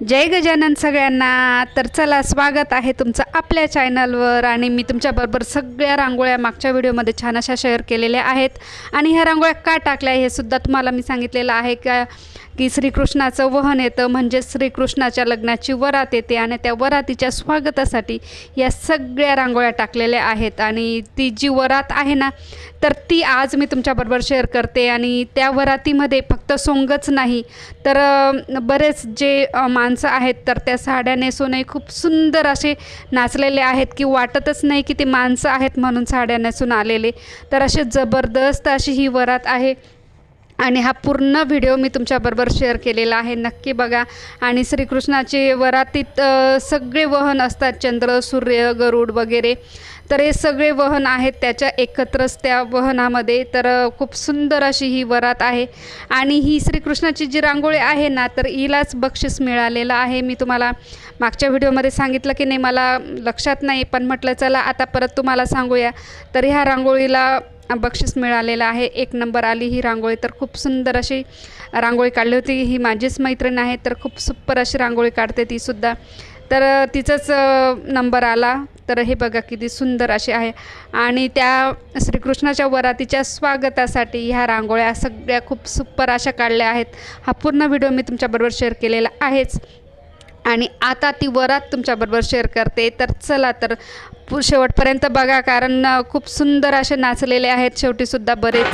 जय गजानन सगळ्यांना. तर चला स्वागत आहे तुमचं आपल्या चॅनलवर आणि मी तुमच्याबरोबर सगळ्या रांगोळ्या मागच्या व्हिडिओमध्ये छान अशा शेअर केलेल्या आहेत. आणि ह्या रांगोळ्या का टाकल्या हे सुद्धा तुम्हाला मी सांगितलेलं आहे का की श्रीकृष्णाचं वहन येतं म्हणजे श्रीकृष्णाच्या लग्नाची वरात येते आणि त्या वरातीच्या स्वागतासाठी या सगळ्या रांगोळ्या टाकलेल्या आहेत. आणि ती जी वरात आहे ना तर ती आज मी तुमच्याबरोबर शेअर करते. आणि त्या वरातीमध्ये फक्त सोंगच नाही तर बरेच जे माणसं आहेत तर त्या साड्या नेसूनही खूप सुंदर असे नाचलेले आहेत की वाटतच नाही की ते माणसं आहेत म्हणून साड्या नेसून आलेले. तर असे जबरदस्त अशी ही वरात आहे. आणि हा पूर्ण व्हिडिओ मी तुमच्याबरोबर शेअर केलेला आहे. नक्की बघा. आणि श्रीकृष्णाचे वरातीत सगळे वहन असतात. चंद्र सूर्य गरुड वगैरे. तर हे सगळे वहन आहेत त्याच्या एकत्रच त्या वहनामध्ये. तर खूप सुंदर अशी ही वरात आहे. आणि ही श्रीकृष्णाची जी रांगोळी आहे ना तर हिलाच बक्षीस मिळालेलं आहे. मी तुम्हाला मागच्या व्हिडिओमध्ये सांगितलं की नाही मला लक्षात नाही पण म्हटलं चला आता परत तुम्हाला सांगूया. तर ह्या रांगोळीला बक्षीस मिळालेलं आहे. एक नंबर आली ही रांगोळी. तर खूप सुंदर अशी रांगोळी काढली होती. ही माझीच मैत्रीण आहे. तर खूप सुपर अशी रांगोळी काढते तीसुद्धा तर तिचाच नंबर आला. तर हे बघा किती सुंदर अशी आहे. आणि त्या श्रीकृष्णाच्या वरातीच्या स्वागतासाठी ह्या रांगोळ्या सगळ्या खूप सुपर अशा काढल्या आहेत. हा पूर्ण व्हिडिओ मी तुमच्याबरोबर शेअर केलेला आहेच. आणि आता ती वरात तुमच्याबरोबर शेअर करते. तर चला तर शेवटपर्यंत बघा कारण खूप सुंदर असे नाचलेले आहेत. शेवटीसुद्धा बरेच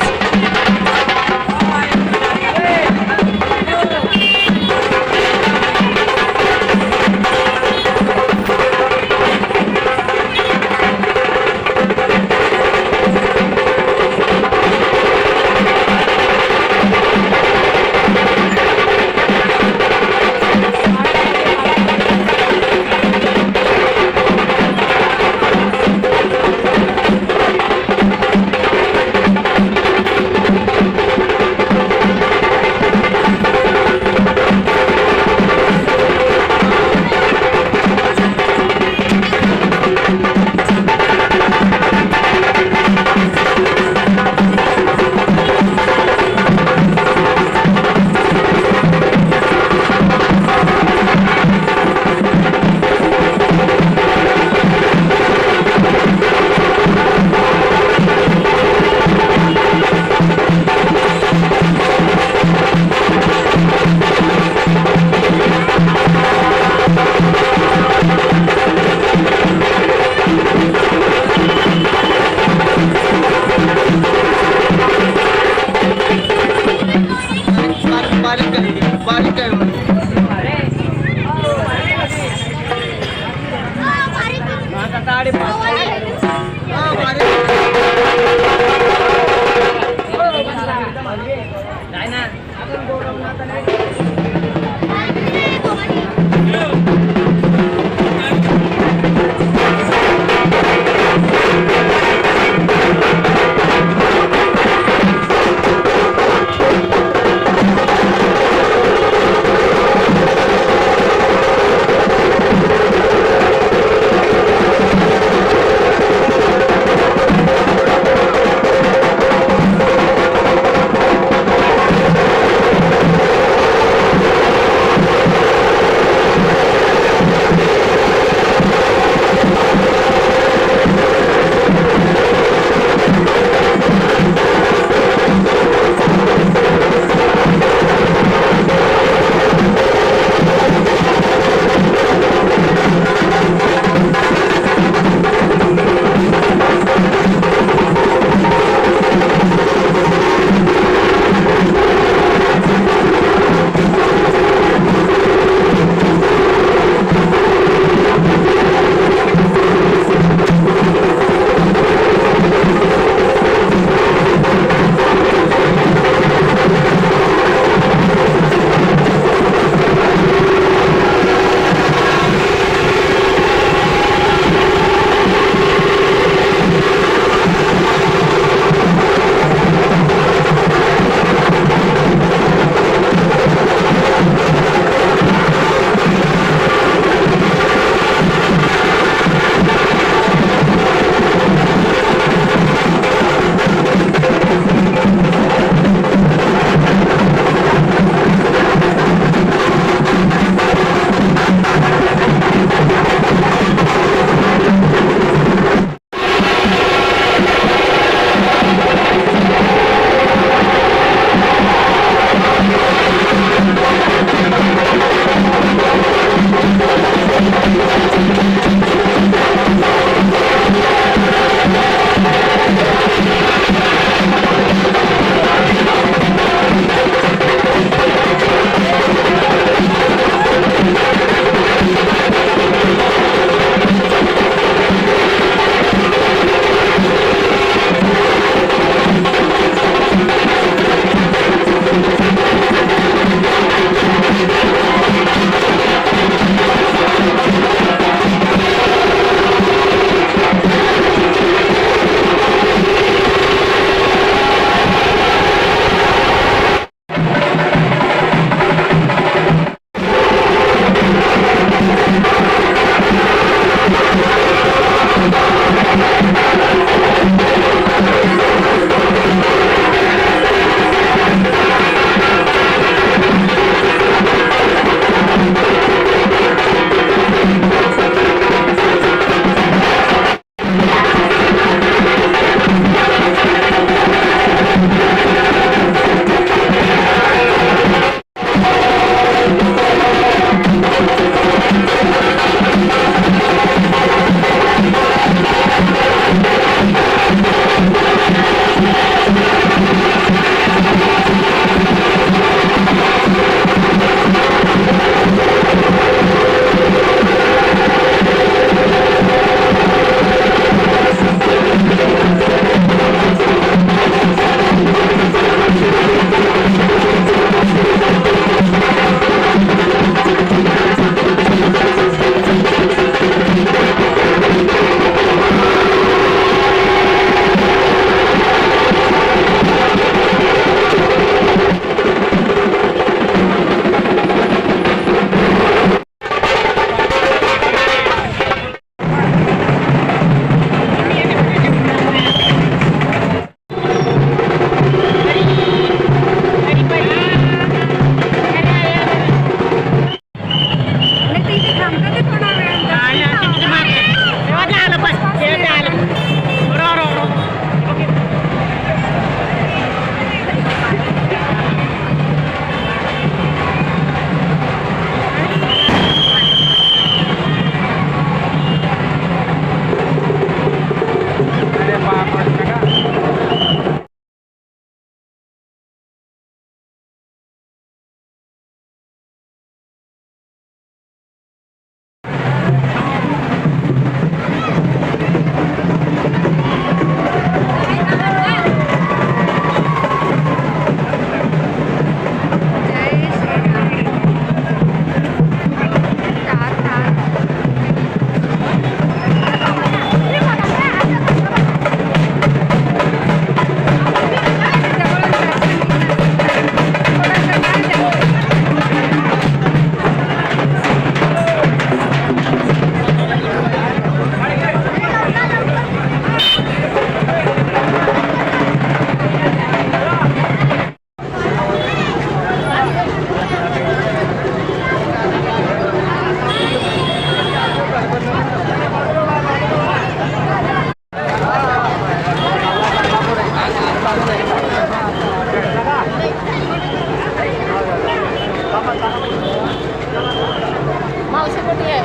Mau seperti ya?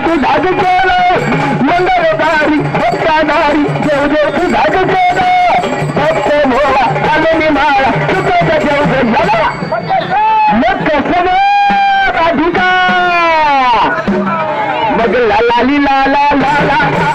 देवदेवची धाग केलं. मंगळदारी भक्तादारी देवदेवची धाग केलं. भक्त भोळा आलेली माळा चुकायचा देव झाला. मग कसं राधिका? मग लाली लाला लाला.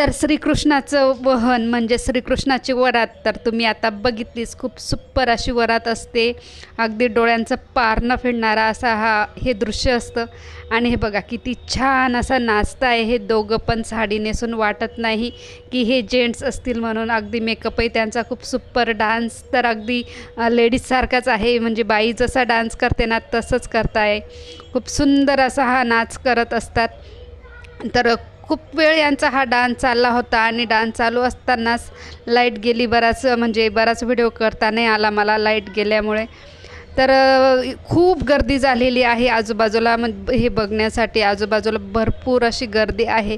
तर श्रीकृष्णाचं वहन म्हणजे श्रीकृष्णाची वरात तर तुम्ही आता बघितलीच खूप सुप्पर अशी वरात असते. अगदी डोळ्यांचं पार न फिरणारा असा हा हे दृश्य असतं. आणि हे बघा किती छान असा नाचता आहे. हे दोघं पण साडी नेसून वाटत नाही की हे जेंट्स असतील म्हणून. अगदी मेकअपही त्यांचा खूप सुप्पर डान्स तर अगदी लेडीजसारखाच आहे. म्हणजे बाई जसा डान्स करते ना तसंच करताय. खूप सुंदर असा हा नाच करत असतात. तर खूप वेळ यांचा हा डान्स चालला होता आणि डान्स चालू असतानाच लाइट गेली. बराच म्हणजे बराच व्हिडिओ करता नाही आला मला लाइट गेल्यामुळे. तर खूप गर्दी झालेली आहे आजूबाजूला. मग हे बघण्यासाठी आजूबाजूला भरपूर अशी गर्दी आहे.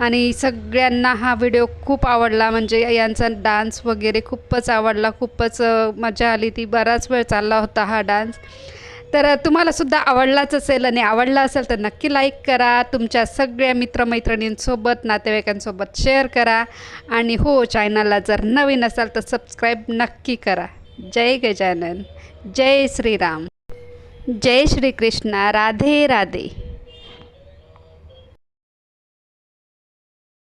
आणि सगळ्यांना हा व्हिडिओ खूप आवडला. म्हणजे यांचा डान्स वगैरे खूपच आवडला. खूपच मजा आली. ती बराच वेळ चालला होता हा डान्स. तर तुम्हाला सुद्धा आवडलाच असेल आणि आवडला असेल तर नक्की लाईक करा. तुमच्या सगळ्या मित्रमैत्रिणींसोबत नातेवाईकांसोबत शेअर करा. आणि हो चॅनलला जर नवीन असाल तर सबस्क्राईब नक्की करा. जय गजानन. जय श्रीराम. जय श्रीकृष्ण. राधे राधे.